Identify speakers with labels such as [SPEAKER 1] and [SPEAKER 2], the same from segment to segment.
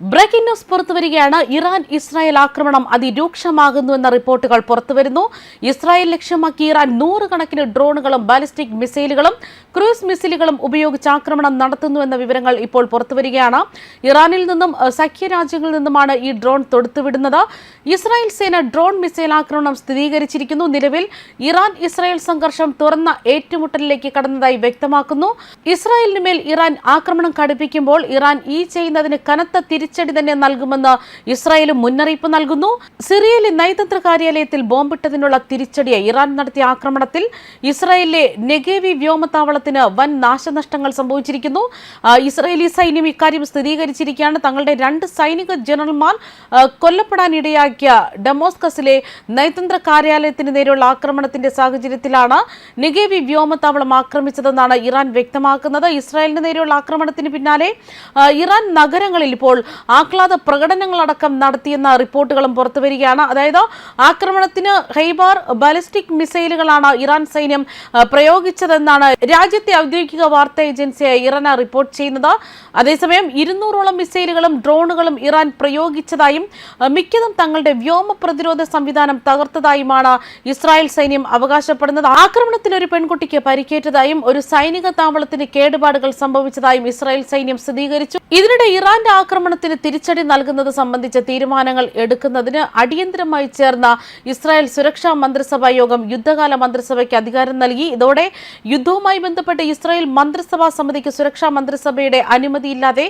[SPEAKER 1] Breaking news പുറത്തുവരികയാണ്. Iran Israel ആക്രമണം അതിരൂക്ഷമാകുന്നു എന്ന റിപ്പോർട്ടുകൾ പുറത്തുവരുന്നു. ഇസ്രായേൽ ലക്ഷ്യമാക്കി ഇറാൻ നൂറുകണക്കിന് ഡ്രോണുകളും ബാലിസ്റ്റിക് മിസൈലുകളും ക്രൂസ് മിസൈലുകളും ഉപയോഗിച്ച് ആക്രമണം നടത്തുന്നു എന്ന വിവരങ്ങൾ ഇപ്പോൾ പുറത്തുവരികയാണ്. ഇറാനിൽ നിന്നും സഖ്യ രാജ്യങ്ങളിൽ നിന്നുമാണ് ഈ ഡ്രോൺ തൊടുത്തുവിടുന്നത്. ഇസ്രായേൽ സേന ഡ്രോൺ മിസൈൽ ആക്രമണം സ്ഥിരീകരിച്ചിരിക്കുന്നു. നിലവിൽ ഇറാൻ ഇസ്രായേൽ സംഘർഷം തുറന്ന ഏറ്റുമുട്ടലിലേക്ക് കടന്നതായി വ്യക്തമാക്കുന്നു. ഇസ്രായേലിന് മേൽ ഇറാൻ ആക്രമണം കടുപ്പിക്കുമ്പോൾ ഇറാൻ ഈ ചെയ്യുന്നതിന് കനത്ത തിരിച്ചടി തന്നെ നൽകുമെന്ന് ഇസ്രായേലും മുന്നറിയിപ്പ് നൽകുന്നു. സിറിയയിലെ നയതന്ത്ര കാര്യാലയത്തിൽ ബോംബിട്ടതിനുള്ള തിരിച്ചടിയെ ഇറാൻ നടത്തിയ ആക്രമണത്തിൽ ഇസ്രായേലിലെ നെഗേവി വ്യോമത്താവളത്തിന് വൻ നാശനഷ്ടങ്ങൾ സംഭവിച്ചിരിക്കുന്നു. ഇസ്രായേലി സൈന്യം ഇക്കാര്യം സ്ഥിരീകരിച്ചിരിക്കുകയാണ്. തങ്ങളുടെ രണ്ട് സൈനിക ജനറൽമാർ കൊല്ലപ്പെടാനിടയാക്കിയ ഡെമോസ്കസിലെ നയതന്ത്ര കാര്യാലയത്തിന് നേരെയുള്ള ആക്രമണത്തിന്റെ സാഹചര്യത്തിലാണ് നെഗേവി വ്യോമത്താവളം ആക്രമിച്ചതെന്നാണ് ഇറാൻ വ്യക്തമാക്കുന്നത്. ഇസ്രായേലിന് നേരെയുള്ള ആക്രമണത്തിന് പിന്നാലെ ഇറാൻ നഗരങ്ങളിൽ ഇപ്പോൾ ആഹ്ലാദ പ്രകടനങ്ങളടക്കം നടത്തിയെന്ന റിപ്പോർട്ടുകളും പുറത്തുവരികയാണ്. അതായത് ആക്രമണത്തിന് ഹൈബാർ ബാലിസ്റ്റിക് മിസൈലുകളാണ് ഇറാൻ സൈന്യം പ്രയോഗിച്ചതെന്നാണ് രാജ്യത്തെ ഔദ്യോഗിക വാർത്താ ഏജൻസിയായ ഇറാന റിപ്പോർട്ട് ചെയ്യുന്നത്. അതേസമയം ഇരുന്നൂറോളം മിസൈലുകളും ഡ്രോണുകളും ഇറാൻ പ്രയോഗിച്ചതായും മിക്കതും തങ്ങളുടെ വ്യോമ പ്രതിരോധ സംവിധാനം തകർത്തതായുമാണ് ഇസ്രായേൽ സൈന്യം അവകാശപ്പെടുന്നത്. ആക്രമണത്തിൽ ഒരു പെൺകുട്ടിക്ക് പരിക്കേറ്റതായും ഒരു സൈനിക താവളത്തിന് കേടുപാടുകൾ സംഭവിച്ചതായും ഇസ്രായേൽ സൈന്യം സ്ഥിരീകരിച്ചു. ഇതിനിടെ ഇറാന്റെ ആക്രമണത്തിന് തിരിച്ചടി നൽകുന്നത് സംബന്ധിച്ച തീരുമാനങ്ങൾ എടുക്കുന്നതിന് അടിയന്തരമായി ചേർന്ന ഇസ്രായേൽ സുരക്ഷാ മന്ത്രിസഭാ യോഗം യുദ്ധകാല മന്ത്രിസഭയ്ക്ക് അധികാരം നൽകി. ഇതോടെ യുദ്ധവുമായി ബന്ധപ്പെട്ട് ഇസ്രായേൽ മന്ത്രിസഭാ സമിതിക്ക് സുരക്ഷാ മന്ത്രിസഭയുടെ അനുമതിയില്ലാതെ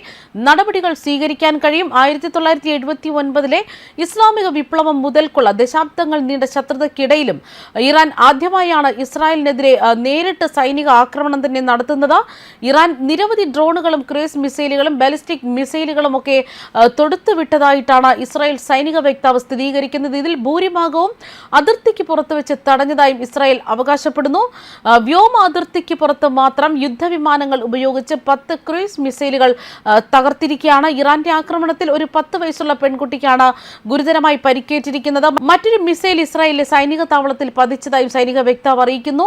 [SPEAKER 1] നടപടികൾ സ്വീകരിക്കാൻ കഴിയും. ആയിരത്തി തൊള്ളായിരത്തി എഴുപത്തി ഒൻപതിലെ ഇസ്ലാമിക വിപ്ലവം മുതൽക്കുള്ള ദശാബ്ദങ്ങൾ നീണ്ട ശത്രുതയ്ക്കിടയിലും ഇറാൻ ആദ്യമായാണ് ഇസ്രായേലിനെതിരെ നേരിട്ട് സൈനിക ആക്രമണം തന്നെ നടത്തുന്നത്. ഇറാൻ നിരവധി ഡ്രോണുകളും ക്രൂസ് മിസൈലുകളും ബാലിസ്റ്റിക് മിസൈലുകളും ഒക്കെ ആ, തൊടുത്തുവിട്ടതായിട്ടാണ് ഇസ്രായേൽ സൈനിക വക്താവ് സ്ഥിരീകരിക്കുന്നത്. ഇതിൽ ഭൂരിഭാഗവും അതിർത്തിക്ക് പുറത്ത് വെച്ച് തടഞ്ഞതായും ഇസ്രായേൽ അവകാശപ്പെടുന്നു. വ്യോമ അതിർത്തിക്ക് പുറത്ത് മാത്രം യുദ്ധവിമാനങ്ങൾ ഉപയോഗിച്ച് പത്ത് ക്രൂയിസ് മിസൈലുകൾ തകർത്തിരിക്കുകയാണ്. ഇറാന്റെ ആക്രമണത്തിൽ ഒരു പത്ത് വയസ്സുള്ള പെൺകുട്ടിക്കാണ് ഗുരുതരമായി പരിക്കേറ്റിരിക്കുന്നത്. മറ്റൊരു മിസൈൽ ഇസ്രായേലിലെ സൈനിക താവളത്തിൽ പതിച്ചതായും സൈനിക വക്താവ് അറിയിക്കുന്നു.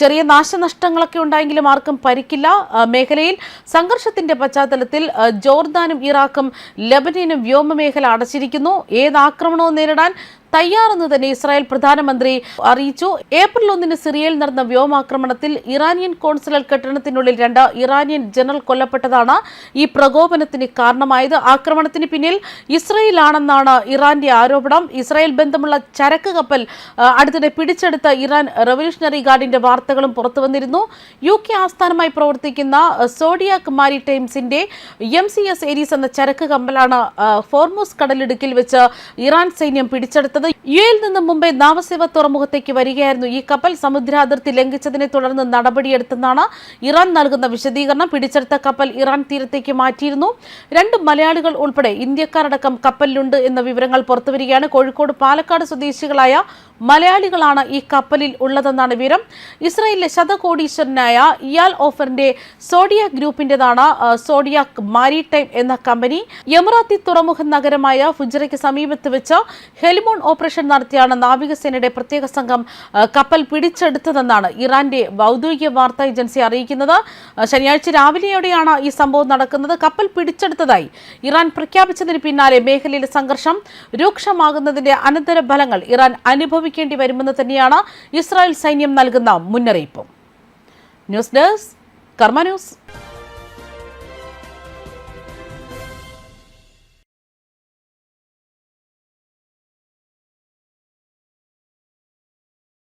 [SPEAKER 1] ചെറിയ നാശനഷ്ടങ്ങളൊക്കെ ഉണ്ടായെങ്കിലും ആർക്കും പരിക്കില്ല. മേഖലയിൽ സംഘർഷത്തിന്റെ പശ്ചാത്തലത്തിൽ ജോർദാനും ഇറാഖും ലബനനും വ്യോമമേഖല അടച്ചിരിക്കുന്നു. ഏത് ആക്രമണവും നേരിടാൻ തയ്യാറെന്ന് തന്നെ ഇസ്രായേൽ പ്രധാനമന്ത്രി അറിയിച്ചു. ഏപ്രിൽ ഒന്നിന് സിറിയയിൽ നടന്ന വ്യോമാക്രമണത്തിൽ ഇറാനിയൻ കോൺസുലർ കെട്ടിടത്തിനുള്ളിൽ രണ്ട് ഇറാനിയൻ ജനറൽ കൊല്ലപ്പെട്ടതാണ് ഈ പ്രകോപനത്തിന് കാരണമായത്. ആക്രമണത്തിന് പിന്നിൽ ഇസ്രയേലാണെന്നാണ് ഇറാന്റെ ആരോപണം. ഇസ്രായേൽ ബന്ധമുള്ള ചരക്ക് കപ്പൽ അടുത്തിടെ പിടിച്ചെടുത്ത ഇറാൻ റവല്യൂഷണറി ഗാർഡിന്റെ വാർത്തകളും പുറത്തുവന്നിരുന്നു. യു കെ ആസ്ഥാനമായി പ്രവർത്തിക്കുന്ന സോഡിയാക് മാരി ടൈംസിന്റെ എം സി എസ് ഏരീസ് എന്ന ചരക്ക് കപ്പലാണ് ഫോർമോസ് കടലിടുക്കിൽ വെച്ച് ഇറാൻ സൈന്യം പിടിച്ചെടുത്തത്. യു എയിൽ നിന്ന് മുംബൈ നാവസേവ തുറമുഖത്തേക്ക് വരികയായിരുന്നു. ഈ കപ്പൽ സമുദ്രാതിർത്തി ലംഘിച്ചതിനെ തുടർന്ന് നടപടിയെടുത്തെന്നാണ് ഇറാൻ നൽകുന്ന വിശദീകരണം. പിടിച്ചെടുത്ത കപ്പൽ ഇറാൻ തീരത്തേക്ക് മാറ്റിയിരുന്നു. രണ്ട് മലയാളികൾ ഉൾപ്പെടെ ഇന്ത്യക്കാരടക്കം കപ്പലിലുണ്ട് എന്ന വിവരങ്ങൾ പുറത്തുവരികയാണ്. കോഴിക്കോട് പാലക്കാട് സ്വദേശികളായ മലയാളികളാണ് ഈ കപ്പലിൽ ഉള്ളതെന്നാണ് വിവരം. ഇസ്രായേലിലെ ശതകോടീശ്വരനായ ഇയാൽ ഓഫറിന്റെ സോഡിയാക് ഗ്രൂപ്പിന്റേതാണ് സോഡിയാക് മാരിടൈം എന്ന കമ്പനി. യമറാത്തി തുറമുഖ നഗരമായ ഫുജറയ്ക്ക് സമീപത്ത് വെച്ച് ഹെലിമോൺ ഓപ്പറേഷൻ നടത്തിയാണ് നാവികസേനയുടെ പ്രത്യേക സംഘം കപ്പൽ പിടിച്ചെടുത്തതെന്നാണ് ഇറാന്റെ ഔദ്യോഗിക വാർത്താ ഏജൻസി അറിയിക്കുന്നത്. ശനിയാഴ്ച രാവിലെയോടെയാണ് ഈ സംഭവം നടക്കുന്നത്. കപ്പൽ പിടിച്ചെടുത്തതായി ഇറാൻ പ്രഖ്യാപിച്ചതിന് പിന്നാലെ മേഖലയിലെ സംഘർഷം രൂക്ഷമാകുന്നതിന്റെ അനന്തര ഫലങ്ങൾ ഇറാൻ അനുഭവിക്കേണ്ടി വരുമെന്ന് തന്നെയാണ് ഇസ്രായേൽ സൈന്യം നൽകുന്ന മുന്നറിയിപ്പ്. News desk Karma news.